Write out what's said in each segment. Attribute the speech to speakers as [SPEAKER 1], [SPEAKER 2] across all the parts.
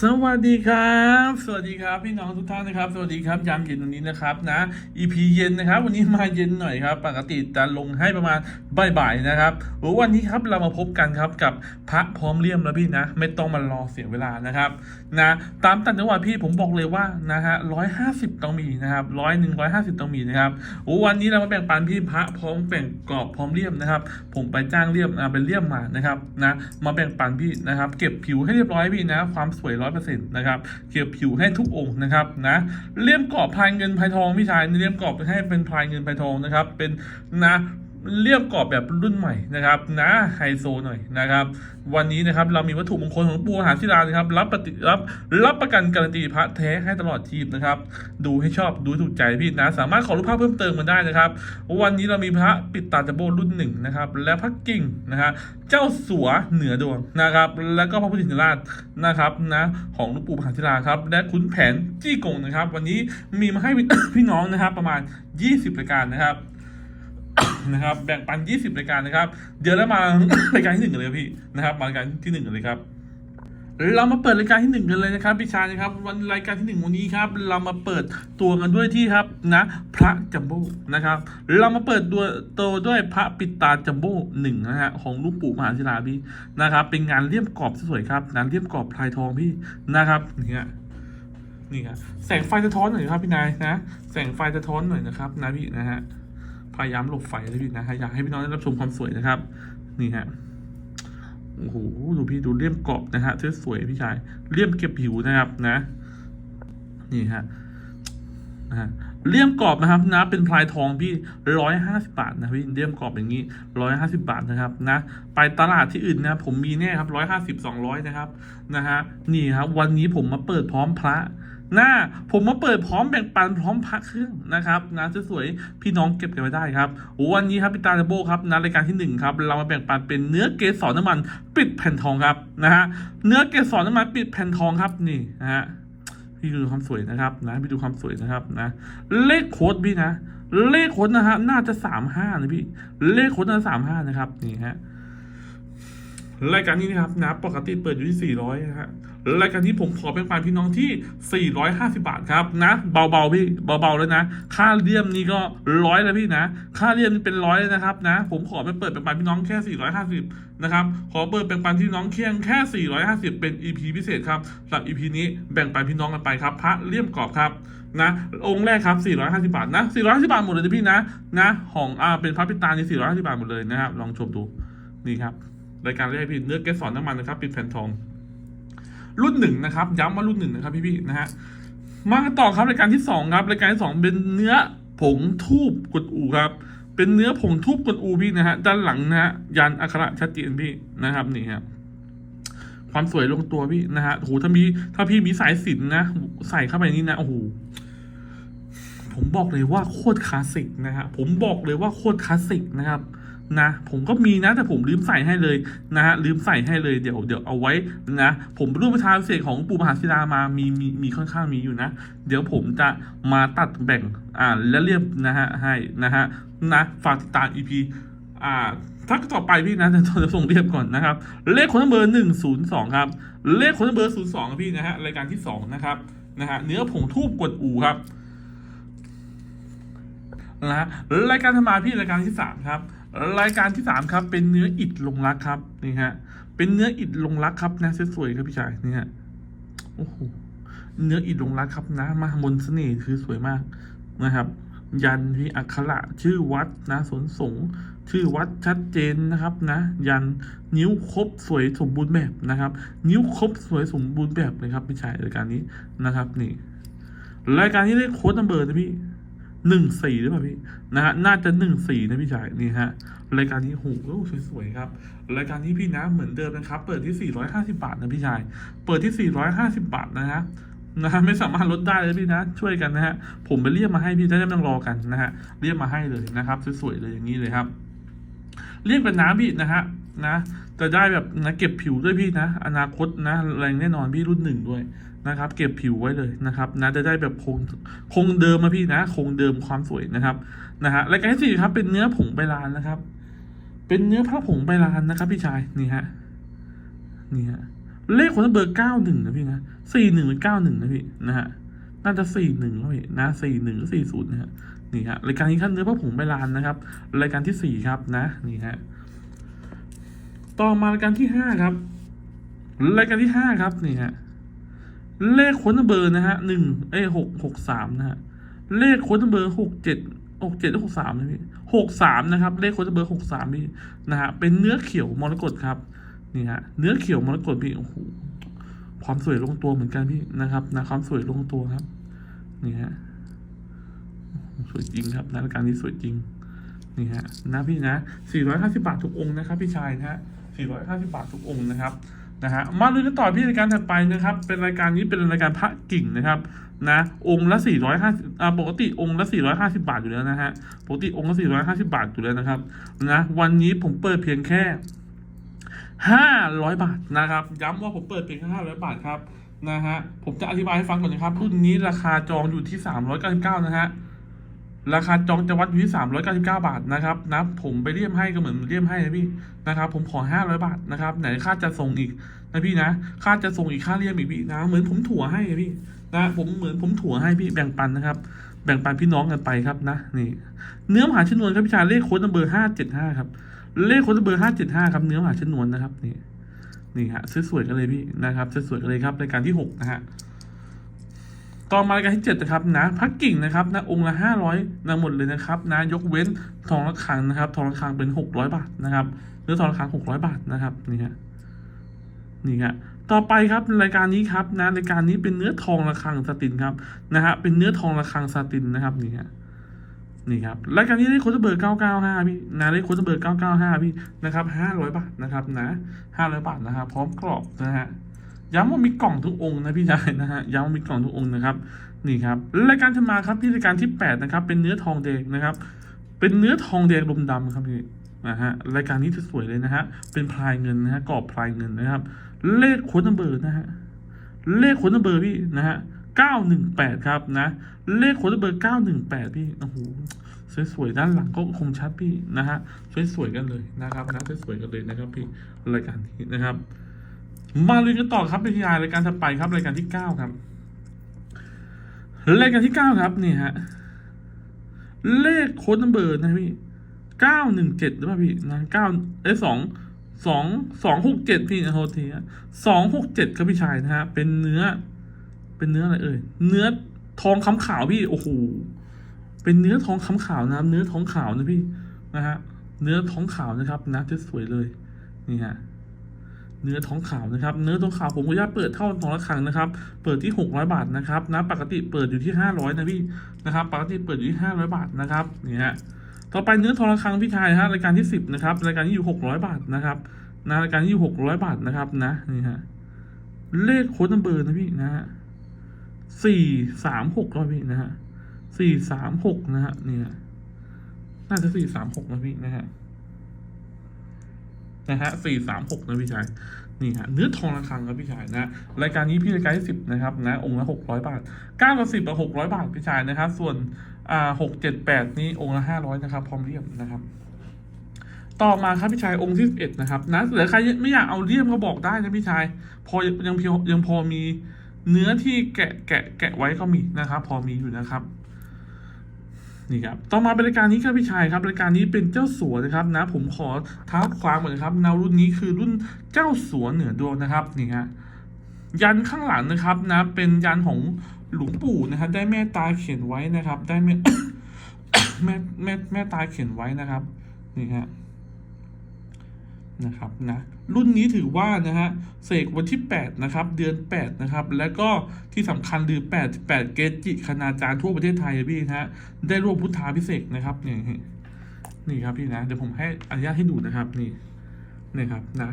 [SPEAKER 1] สวัสดีครับ สวัสดีครับพี่น้องทุกท่านนะครับ สวัสดีครับยามเย็นวันนี้นะครับนะ EP เย็นนะครับ วันนี้มาเย็นหน่อยครับ ปกติจะลงให้ประมาณบ่ายๆนะครับโอ้วันนี้ครับเรามาพบกันครับกับพระพร้อมเลี่ยมแล้วพี่นะ ไม่ต้องมารอเสียเวลานะครับนะตามต่างจังหวัดพี่ผมบอกเลยว่านะฮะร้อยห้าสิบต้องมีนะครับร้อยหนึ่งร้อยห้าสิบต้องมีนะครับโอ้วันนี้เรามาแบ่งปันพี่พระพร้อมแบ่งกรอบพร้อมเลี่ยมนะครับ ผมไปจ้างเลี่ยมอ่าเป็นเลี่ยมมานะครับนะมาแบ่งปันพี่นะครับ เก็บผิวให้เรียบร้อยพี่นะ ความสวยร้อยเปอร์เซ็นต์นะครับเก็บผิวให้ทุกองค์นะครับนะเลี่ยมกรอบพายเงินพายทองพี่ชายเลี่ยมกรอบให้เป็นพายเงินพายทองนะครับเป็นนะ เลี่ยมกรอบแบบรุ่นใหม่นะครับนะไฮโซหน่อยนะครับ วันนี้นะครับเรามีวัตถุมงคลของปูหาศิลานะครับรับปฏิรับรับประกันการันตีพระแท้ให้ตลอดชีพนะครับ ดูให้ชอบดูให้ถูกใจพี่นะ สามารถขอรูปภาพเพิ่มเติมมาได้นะครับ วันนี้เรามีพระปิดตาจัมโบ้รุ่นหนึ่งนะครับ และพระกิ่งนะฮะเจ้าสัวเหนือดวงนะครับ แล้วก็พระพุทธชินราชนะครับนะของหลูกปู่มหาศิลาครับ และขุนแผนจี้กงนะครับ วันนี้มีมาให้พี่น้องนะครับ ประมาณ 20รายการนะครับ นะครับแบ่งปัน 20 รายการนะครับ เดี๋ยวเรามารายการที่หนึ่งกันเลยพี่นะครับมารายการที่หนึ่งกันเลยครับเรามาเปิดรายการที่หนึ่งกันเลยนะครับพี่ชายนะครับ วันรายการที่หนึ่งวันนี้ครับ เรามาเปิดตัวกันด้วยที่ครับนะพระจัมโบ้นะครับ เรามาเปิดตัวโตวด้วยพระปิดตาจัมโบ้หนึ่งนะฮะของลูกปู่มหาศิลาพี่นะครับ เป็นงานเลี่ยมกรอบสวยๆครับงานเลี่ยมกรอบพลายทองพี่นะครับนี่ฮะนี่ครับแสงไฟสะท้อนหน่อยครับพี่นายนะ แสงไฟสะท้อนหน่อยนะครับนะพี่นะฮะ พยายามหลบไฟเลยพี่นะฮะอยากให้พี่น้องได้รับชมความสวยนะครับ นี่ฮะโอ้โหดูพี่ดูเลี่ยมกรอบนะฮะสวยๆพี่ชายเลี่ยมเก็บผิวนะครับนะ นี่ฮะนะฮะเลี่ยมกรอบนะครับนะเป็นพลายทองพี่ร้อยห้าสิบาทนะพี่เลี่ยมกรอบอย่างนี้ร้อยห้าสิบาทนะครับ นะ ไปตลาดที่อื่นนะผมมีแน่ครับร้อยห้าสิบสองร้อยนะครับนะฮะนี่ครับวันนี้ผมมาเปิดพร้อมพระ หน้าผมมาเปิดพร้อมแบ่งปันพร้อมพระเครื่องนะครับนะสวยๆพี่น้องเก็บกันไว้ได้ครับวันนี้ครับพี่ตาลโบครับนะรายการที่หนึ่งครับเรามาแบ่งปันเป็นเนื้อเกสรน้ำมันปิดแผ่นทองครับนะฮะเนื้อเกสรน้ำมันปิดแผ่นทองครับนี่นะฮะพี่ดูความสวยนะครับนะพี่ดูความสวยนะครับนะ เลขโค้ดพี่นะ เลขโค้ดนะฮะน่าจะสามห้านะพี่เลขโค้ดน่าจะสามห้านะครับนี่ฮะรายการนี้นะครับนะปกติเปิดอยู่ที่สี่ร้อยนะฮะ รายการนี้ผมขอเป็นปานพี่น้องที่ 450 บาทครับนะเบาๆพี่เบาๆแล้วนะ ค่าเลี่ยมนี่ก็ร้อยแล้วพี่นะ ค่าเลี่ยมนี่เป็นร้อยเลยนะครับนะผมขอเป็นเปิดเป็นปานพี่น้องแค่ 450 นะครับขอเปิดเป็นปันพี่น้องเคียงแค่ 450 เป็น EP พิเศษครับสำหรับ EP นี้แบ่งปันพี่น้องกันไปครับ พระเลี่ยมกรอบครับนะองค์แรกครับ 450 บาทนะ 450 บาทหมดเลยนะพี่นะนะของอ่าเป็นพระปิตานี่450 บาทหมดเลยนะครับลองชมดูนี่ครับรายการแรกพี่เนื้อเกสรน้ำมันนะครับปิดแผ่นทอง รุ่นหนึ่งนะครับ ย้ำว่ารุ่นหนึ่งนะครับพี่ๆนะฮะมาต่อครับรายการที่สองครับรายการที่สองเป็นเนื้อผงทูบกดอูครับ เป็นเนื้อผงทูบกดอูพี่นะฮะด้านหลังนะฮะยันอักขระชัดเจนพี่นะครับนี่ครับความสวยลงตัวพี่นะฮะโอ้โหถ้ามีถ้าพี่มีสายสินนะใส่เข้าไปนี่นะโอ้โหผมบอกเลยว่าโคตรคลาสสิกนะฮะผมบอกเลยว่าโคตรคลาสสิกนะครับ นะ ผมก็มีนะแต่ผมลืมใส่ให้เลยนะฮะลืมใส่ให้เลยเดี๋ยวเดี๋ยวเอาไว้นะ ผมรูปประธาพิเศษของปู่มหาศิลามามีมีมีค่อนข้างมีอยู่นะ เดี๋ยวผมจะมาตัดแบ่งอ่าและเรียบนะฮะให้นะฮะนะฝากติดตาม EP อ่าถ้าต่อไปพี่นะจะจะส่งเรียบก่อนนะครับ เลขคนเบอร์หนึ่งศูนย์สองครับ เลขคนเบอร์ศูนย์สองพี่นะฮะรายการที่สองนะครับนะฮะเนื้อผงทูบกดอูครับนะฮะรายการธรรมาพี่รายการที่สามครับ รายการที่สามครับเป็นเนื้ออิฐลงรักครับนี่ฮะเป็นเนื้ออิฐลงรักครับนะสวยๆครับพี่ชายนี่ฮะโอ้โหเนื้ออิฐลงรักครับนะมามนต์เสน่ห์คือสวยมากนะครับ ยันที่อักขระชื่อวัดนะสนสงชื่อวัดชัดเจนนะครับนะ ยันนิ้วครบสวยสมบูรณ์แบบนะครับ นิ้วครบสวยสมบูรณ์แบบเลยครับพี่ชายรายการนี้นะครับ นี่ รายการนี้ได้โค้ดนัมเบอร์นะพี่ หนึ่งสี่หรือเปล่าพี่นะฮะน่าจะหนึ่งสี่นะพี่ชายนี่ฮะรายการนี้โหสวยๆครับรายการนี้พี่นะเหมือนเดิมนะครับ เปิดที่450บาทนะพี่ชาย เปิดที่450บาทนะฮะนะฮะไม่สามารถลดได้เลยพี่นะ ช่วยกันนะฮะผมไปเรียกมาให้พี่จะได้ไม่ต้องรอกันนะฮะเรียกมาให้เลยนะครับสวยๆเลยอย่างนี้เลยครับ เรียกเป็นน้ำพี่นะฮะนะจะได้แบบนะเก็บผิวด้วยพี่นะ อนาคตนะแรงแน่นอนพี่รุ่นหนึ่งด้วย นะครับ เก็บผิวไว้เลยนะครับนะจะได้แบบคงคงเดิมมาพี่นะ คงเดิมความสวยนะครับนะฮะรายการที่สี่ครับ เป็นเนื้อผงใบลานนะครับ เป็นเนื้อพระผงใบลานนะครับ พี่ชายนี่ฮะนี่ฮะเลขคนละเบอร์เก้าหนึ่งนะพี่นะสี่หนึ่งเก้าหนึ่งนะพี่นะฮะน่าจะสี่หนึ่งแล้วพี่นะสี่หนึ่งสี่ศูนย์นะฮะนี่ฮะรายการนี้ขั้นเนื้อพระผงใบลานนะครับ รายการที่สี่ครับนะนี่ฮะต่อมารายการที่ห้าครับ รายการที่ห้าครับนี่ฮะ เลขค้นเบอร์นะฮะหนึ่งเอ้หกหกสามนะฮะเลขค้นเบอร์หกเจ็ดหกเจ็ดหกสามนะพี่หกสามนะครับ เลขค้นเบอร์หกสามพี่นะฮะเป็นเนื้อเขียวมรกตครับนี่ฮะเนื้อเขียวมรกตพี่โอ้โหความสวยลงตัวเหมือนกันพี่นะครับนะความสวยลงตัวครับนี่ฮะสวยจริงครับนะรายกานี้สวยจริงนี่ฮะนะพี่นะ 450 บาททุกองค์นะครับ พี่ชายนะฮะ450 บาททุกองค์นะครับ นะฮะมาดูกันต่อพี่รายการถัดไปนะครับ เป็นรายการนี้เป็นรายการพระกิ่งนะครับนะองค์ละ 450อ่าปกติองค์ละ 450 บาทอยู่แล้วนะฮะปกติองค์ละ 450 บาทอยู่แล้วนะครับนะวันนี้ผมเปิดเพียงแค่ห้าร้อยบาทนะครับ ย้ำว่าผมเปิดเพียงแค่ห้าร้อยบาทครับนะฮะผมจะอธิบายให้ฟังก่อนนะครับรุ่นนี้ราคาจองอยู่ที่สามร้อยเก้าสิบเก้านะฮะ ราคาจองจะวัดอยู่ที่สามร้อยเก้าสิบเก้าบาทนะครับนะผมไปเรียมให้ก็เหมือนเรียมให้นะพี่นะครับ ผมขอห้าร้อยบาทนะครับไหนค่าจะส่งอีกนะพี่นะ ค่าจะส่งอีกค่าเรียมอีกพี่นะเหมือนผมถั่วให้พี่นะผมเหมือนผมถั่วให้พี่แบ่งปันนะครับ แบ่งปันพี่น้องกันไปครับนะนี่ เนื้อมหาชนวนครับพี่ชายเลขโค้ดนัมเบอร์ห้าเจ็ดห้าครับเลขโค้ดนัมเบอร์ห้าเจ็ดห้าครับเนื้อมหาชนวนนะครับนี่นี่ฮะสวยๆกันเลยพี่นะครับสวยๆกันเลยครับรายการที่หกนะฮะ ต่อมารายการที่เจ็ดนะครับนะพักกิ่งนะครับนะองค์ละห้าร้อยนะหมดเลยนะครับนะยกเว้นทองระฆังนะครับ ทองระฆังเป็นหกร้อยบาทนะครับเนื้อทองระฆังหกร้อยบาทนะครับนี่ฮะนี่ฮะต่อไปครับรายการนี้ครับนะรายการนี้เป็นเนื้อทองระฆังสตินครับนะฮะเป็นเนื้อทองระฆังสตินนะครับนี่ฮะนี่ครับรายการนี้ได้โค้ดเบอร์995พี่นะได้โค้ดเบอร์995พี่นะครับ500บาทนะครับนะ500บาทนะครับพร้อมกรอบนะฮะ ย้ำว่ามีกล่องทุกองค์นะพี่ชายนะฮะย้ำว่ามีกล่องทุกองค์นะครับนี่ครับรายการจะมาครับที่รายการที่ 8 นะครับ เป็นเนื้อทองแดงนะครับ เป็นเนื้อทองแดงลมดำครับพี่นะฮะรายการนี้จะสวยเลยนะฮะเป็นพลายเงินนะฮะกรอบพลายเงินนะครับ เลขโค้ดเบอร์นะฮะเลขโค้ดเบอร์พี่นะฮะ918ครับนะเลขโค้ดเบอร์918พี่โอ้โหสวยๆด้านหลังก็คงชัดพี่นะฮะสวยๆกันเลยนะครับนะสวยๆกันเลยนะครับพี่รายการนี้นะครับ มาเลยกันต่อครับในที่รายการถัดไปครับรายการที่เก้าครับรายการที่เก้าครับนี่ฮะเลขโค้ดนัมเบอร์นะพี่เก้าหนึ่งเจ็ดหรือเปล่าพี่นะเก้าเอ้สองสองสองหกเจ็ดพี่นะโทษทีฮะสองหกเจ็ดครับพี่ชายนะฮะเป็นเนื้อ เป็นเนื้ออะไรเอ่ยเนื้อทองคำขาวพี่โอ้โหเป็นเนื้อทองคำขาวนะเนื้อทองขาวนะพี่นะฮะเนื้อท้องขาวนะครับนะจะสวยเลยนี่ฮะ เนื้อท้องขาวนะครับเนื้อท้องขาวผมขออนุญาตเปิดเท่าทองละครังนะครับ เปิดที่หกร้อยบาทนะครับนะปกติเปิดอยู่ที่ห้าร้อยนะพี่นะครับ ปกติเปิดอยู่ที่ห้าร้อยบาทนะครับนี่ฮะต่อไปเนื้อทองละครังพี่ชายฮะรายการที่สิบนะครับรายการที่อยู่หกร้อยบาทนะครับนะรายการที่อยู่หกร้อยบาทนะครับนะนี่ฮะเลขโค้ดนัมเบอร์นะพี่นะฮะสี่สามหกแล้วพี่นะฮะสี่สามหกนะฮะเนี่ยน่าจะสี่สามหกนะพี่นะฮะ นะฮะสี่สามหกนะพี่ชายนี่ฮะเนื้อทองระฆังครับพี่ชายนะรายการนี้พี่รายการที่สิบนะครับนะองค์ละหกร้อยบาทเก้ากับสิบกับหกร้อยบาทพี่ชายนะครับส่วนอ่าหกเจ็ดแปดนี่องค์ละห้าร้อยนะครับพร้อมเรียมนะครับต่อมาครับพี่ชายองค์ที่สิบเอ็ดนะครับนะหรือใครไม่อยากเอาเรียมก็บอกได้นะพี่ชาย พอยังเพียงยังพอมีเนื้อที่แกะแกะแกะไว้ก็มีนะครับ พอมีอยู่นะครับ นี่ครับต่อมาบริการนี้ครับพี่ชายครับบริการนี้เป็นเจ้าสัวนะครับนะ ผมขอท้าความก่อนนะครับแนวรุ่นนี้คือรุ่นเจ้าสัวเหนือดวงนะครับนี่ฮะยันข้างหลังนะครับนะ เป็นยันของหลวงปู่นะครับ ได้แม่ตาเขียนไว้นะครับ ได้แม่แม่แม่แม่ตาเขียนไว้นะครับนี่ฮะ นะครับนะรุ่นนี้ถือว่านะฮะเสกวันที่ 8 นะครับ เดือน 8 นะครับ แล้วก็ที่สำคัญคือ8 8 เกจิคณาจารย์ทั่วประเทศไทยพี่นะฮะได้ร่วมพุทธาพิเศษนะครับนี่นี่ครับพี่นะ เดี๋ยวผมให้อนุญาตให้ดูนะครับนี่นี่ครับนะ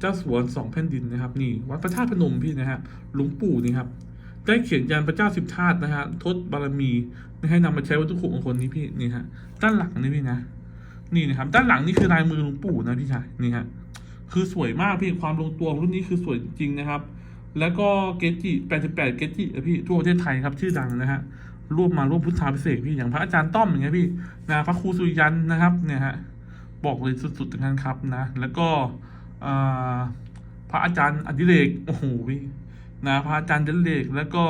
[SPEAKER 1] เจ้าสวนสองแผ่นดินนะครับ นี่วัดพระธาตุพนมพี่นะฮะหลวงปู่นี่ครับได้เขียนยันพระเจ้าสิบธาตุนะฮะทศบารมีให้นำมาใช้วัตถุมงคลนี้พี่นี่ฮะด้านหลังนี่พี่นะ นี่นะครับ ด้านหลังนี่คือลายมือหลวงปู่นะพี่ชายนี่ฮะคือสวยมากพี่ความลงตัวรุ่นนี้คือสวยจริงนะครับ แล้วก็เกจิ88 เกจิพี่ทั่วประเทศไทยครับชื่อดังนะฮะร่วมมาร่วมพุทธาพิเศษพี่อย่างพระอาจารย์ต้อมอย่างเงี้ยพี่นะพระครูสุยันนะครับเนี่ยฮะบอกเลยสุดๆทั้งนั้นครับนะ แล้วก็พระอาจารย์อดิเรกโอ้โหพี่นะพระอาจารย์อดิเรกแล้วก็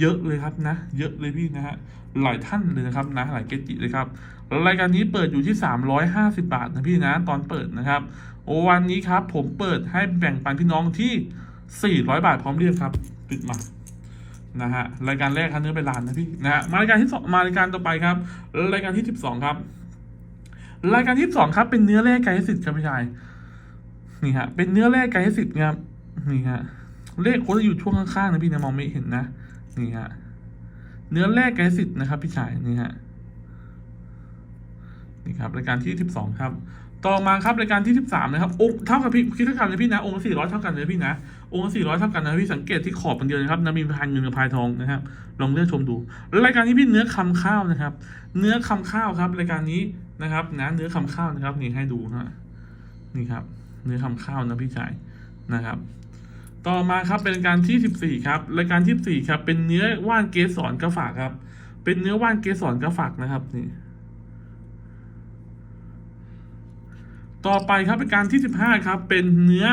[SPEAKER 1] เยอะเลยครับนะ เยอะเลยพี่นะฮะหลายท่านเลยนะครับนะหลายเกจิเลยครับ รายการนี้เปิดอยู่ที่ 350 บาทนะพี่นะตอนเปิดนะครับ โอวันนี้ครับผมเปิดให้แบ่งปันพี่น้องที่ 400 บาทพร้อมเรียบครับปิดมานะฮะรายการแรกครับเนื้อเป็นลานนะพี่นะฮะมารายการที่สองมารายการต่อไปครับ รายการที่สิบสองครับ รายการที่สองครับ เป็นเนื้อแร่ไกด์สิทธิ์ครับพี่ชายนี่ฮะเป็นเนื้อแร่ไกด์สิทธิ์ครับนี่ฮะเลขโค้ดจะอยู่ช่วงข้างๆนะพี่นะมองไม่เห็นนะนี่ฮะเนื้อแร่ไกด์สิทธิ์นะครับพี่ชายนี่ฮะ นี่ครับรายการที่สิบสองครับ ต่อมาครับรายการที่สิบสามนะครับองค์เท่ากับพี่คิดเท่ากันเลยพี่นะองค์สี่ร้อยเท่ากันเลยพี่นะองค์สี่ร้อยเท่ากันนะพี่สังเกตที่ขอบมันเดียวนะครับนะมีพายเงินกับพายทองนะครับลองเลือกชมดูรายการที่พี่เนื้อคำข้าวนะครับ เนื้อคำข้าวครับ รายการนี้นะครับนะเนื้อคำข้าวนะครับนี่ให้ดูฮะนี่ครับ เนื้อคำข้าวนะพี่ชายนะครับต่อมาครับเป็นรายการที่สิบสี่ครับรายการที่สี่ครับ เป็นเนื้อว่านเกสรกระฝากครับ เป็นเนื้อว่านเกสรกระฝากนะครับนี่ ต่อไปครับเป็นการที่สิบห้าครับ เป็นเนื้อ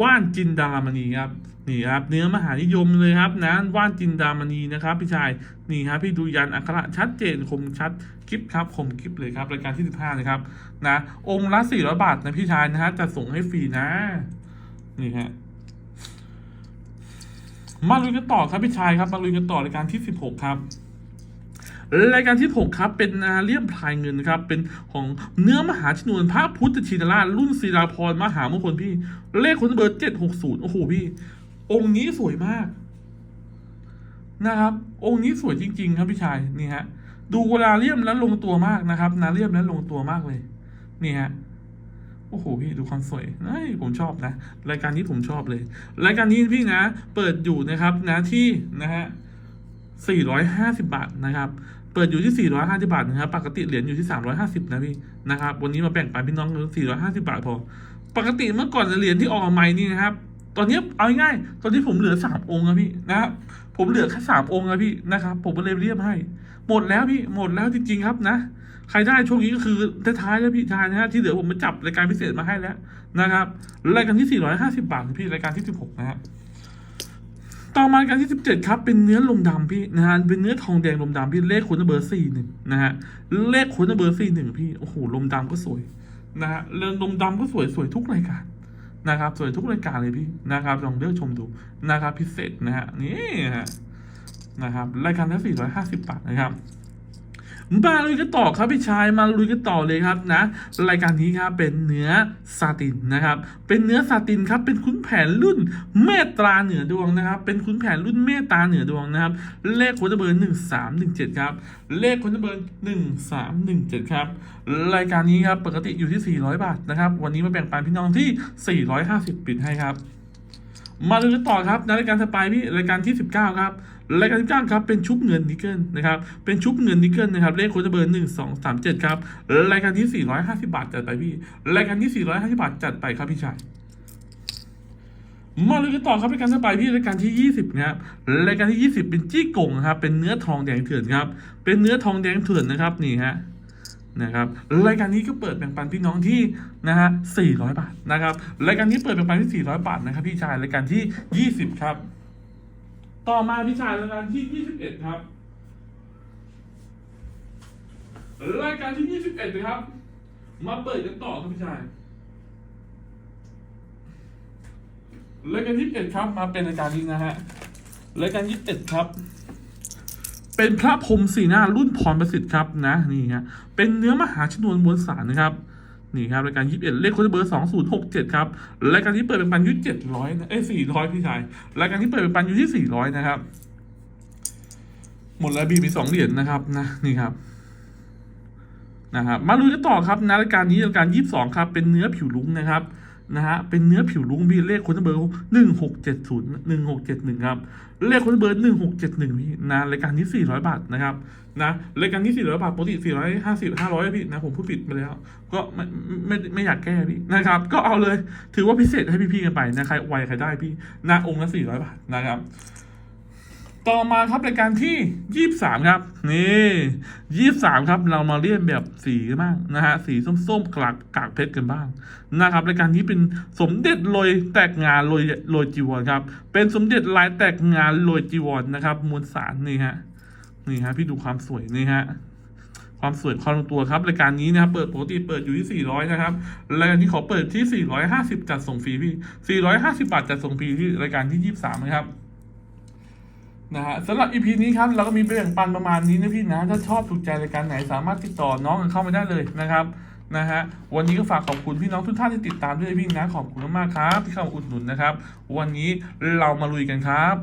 [SPEAKER 1] ว่านจินดามณีครับนี่ครับเนื้อมหานิยมเลยครับนะว่านจินดามณีนะครับพี่ชายนี่ครับพี่ดูยันอักขระชัดเจนคมชัดคลิปครับคมคลิปเลยครับรายการที่สิบห้านะครับนะองค์ละสี่ร้อยบาทนะพี่ชายนะฮะจะส่งให้ฟรีนะนี่ฮะมาลุยกันต่อครับพี่ชายครับมาลุยกันต่อรายการที่สิบหกครับ รายการที่ 6 ครับ เป็นอาเลียมพลายเงินครับ เป็นของเนื้อมหาชนวนพระพุทธชินราช รุ่นศิลาพรมหามงคลพี่ เลขคนเบอร์เจ็ดหกศูนย์โอ้โหพี่ องค์นี้สวยมาก นะครับ องค์นี้สวยจริง ๆ ครับพี่ชายนี่ฮะ ดูเวลาเลียมแล้วลงตัวมากนะครับ นาเลียมแล้วลงตัวมากเลยนี่ฮะโอ้โหพี่ดูความสวยเฮ้ยผมชอบนะ รายการนี้ผมชอบเลย รายการนี้พี่นะ เปิดอยู่นะครับนะที่นะฮะ450 บาทนะครับ เปิดอยู่ที่ 450 บาทนะครับ ปกติเหรียญอยู่ที่ 350 นะพี่นะครับ วันนี้มาแบ่งปันพี่น้อง450 บาทพอ ปกติเมื่อก่อนเหรียญที่ออกมาใหม่นี่นะครับ ตอนนี้เอาง่ายๆตอนนี้ผมเหลือ 3 องค์นะพี่นะครับ ผมเหลือแค่3องค์นะพี่นะครับ ผมเลยเรียบให้ หมดแล้วพี่ หมดแล้วจริงๆครับนะ ใครได้ช่วงนี้ก็คือท้ายๆแล้วพี่ชายนะฮะ ที่เหลือผมมาจับรายการพิเศษมาให้แล้วนะครับ รายการที่ 450 บาทพี่รายการที่ 16 นะฮะ ต่อมาการที่ 17 ครับ เป็นเนื้อลมดำพี่นะฮะเป็นเนื้อทองแดงลมดำพี่เลขคุณเบอร์สี่หนึ่งนะฮะเลขคุณเบอร์สี่หนึ่งพี่โอ้โหลมดำก็สวยนะฮะเรื่องลมดำก็สวยสวยทุกรายการนะครับ สวยทุกรายการเลยพี่นะครับลองเลือกชมดูนะครับพิเศษนะฮะนี่ฮะนะครับรายการละ450บาทนะครับ มาลุยกันต่อครับพี่ชายมาลุยกันต่อเลยครับนะ รายการนี้ครับเป็นเนื้อซาตินนะครับ เป็นเนื้อซาตินครับเป็นขุนแผนรุ่นเมตตาเหนือดวงนะครับ เป็นขุนแผนรุ่นเมตตาเหนือดวงนะครับ เลขคนเบอร์หนึ่งสามหนึ่งเจ็ดครับ เลขคนเบอร์หนึ่งสามหนึ่งเจ็ดครับ รายการนี้ครับปกติอยู่ที่สี่ร้อยบาทนะครับ วันนี้มาแบ่งปันพี่น้องที่สี่ร้อยห้าสิบปิดให้ครับ มาดูกันต่อครับในรายการถัดไปพี่รายการที่ 19 ครับรายการที่9ครับเป็นชุบเงินนิกเกิลนะครับเป็นชุบเงินนิกเกิลนะครับเลขโค้ดเบอร์หนึ่งสองสามเจ็ดครับรายการที่ 450 บาทจัดไปพี่รายการที่ 450 บาทจัดไปครับพี่ชายมาเลยกันต่อครับรายการถัดไปพี่รายการที่ 20นะครับรายการที่ 20 เป็นจี้กงครับเป็นเนื้อทองแดงเถื่อนครับเป็นเนื้อทองแดงเถื่อนนะครับนี่ฮะ นะครับรายการนี้ก็เปิดแบ่งปันพี่น้องที่นะฮะ400 บาทนะครับรายการนี้เปิดแบ่งปันที่ 400 บาทนะครับพี่ชายรายการที่ 20 ครับ ต่อมาพี่ชายรายการที่ 21 ครับ รายการที่ 21 นะครับ มาเปิดกันต่อครับพี่ชายรายการที่21ครับ มาเป็นรายการนี้นะฮะรายการ21ครับ เป็นพระพรมสีหน้ารุ่นพรประสิทธิ์ครับนะนี่ฮะเป็นเนื้อมหาชนวนมวลสารนะครับนี่ครับรายการยี่สิบเอ็ดเลขโค้ดเบอร์สองศูนย์หกเจ็ดครับรายการที่เปิดเป็นปันยุเจ็ดร้อยเอ้สี่ร้อยพี่ชายรายการที่เปิดเป็นปันยุที่สี่ร้อยนะครับ หมดแล้วบีมีสองเหรียญนะครับนะนี่ครับนะครับมาลุยกันต่อครับนะรายการนี้รายการยี่สิบสองครับเป็นเนื้อผิวลุ้งนะครับ นะฮะเป็นเนื้อผิวลุงพี่เลขคนเบอร์หนึ่งหกเจ็ดศูนย์หนึ่งหกเจ็ดหนึ่งครับเลขคนเบอร์หนึ่งหกเจ็ดหนึ่งพี่นะรายการนี้สี่ร้อยบาทนะครับนะรายการนี้สี่ร้อยบาทปกติสี่ร้อยห้าสิบห้าร้อยพี่นะผมพูดผิดไปแล้ว ก็ไม่ไม่ไม่ไม่อยากแก้พี่นะครับ ก็เอาเลยถือว่าพิเศษให้พี่ๆกันไปนะใครไวใครได้พี่นะองค์ละสี่ร้อยบาทนะครับ ต่อมาครับรายการที่ยี่สามครับ นี่ยี่สามครับ เรามาเรียนแบบสีบ้างนะฮะสีส้มๆกลากกากเพชรกันบ้างนะครับรายการนี้เป็นสมเด็จโรยแตกงานโรยโรยจีวรครับ เป็นสมเด็จลายแตกงานโรยจีวรนะครับมวลสารนี่ฮะนี่ฮะพี่ดูความสวยนี่ฮะความสวยความลงตัวครับรายการนี้นะครับเปิดปกติเปิดอยู่ที่ 400 นะครับรายการนี้ขอเปิดที่ 450 จัดส่งฟรีพี่ 450 บาทจัดส่งฟรีที่รายการที่ 23 นะครับ นะฮะสำหรับ EP นี้ครับเราก็มีแบ่งปันประมาณนี้นะพี่นะ ถ้าชอบถูกใจรายการไหนสามารถติดต่อน้องกันเข้ามาได้เลยนะครับนะฮะวันนี้ก็ฝากขอบคุณพี่น้องทุกท่านที่ติดตามด้วยพี่นะขอบคุณมากๆครับที่เข้ามาอุดหนุนนะครับ วันนี้เรามาลุยกันครับ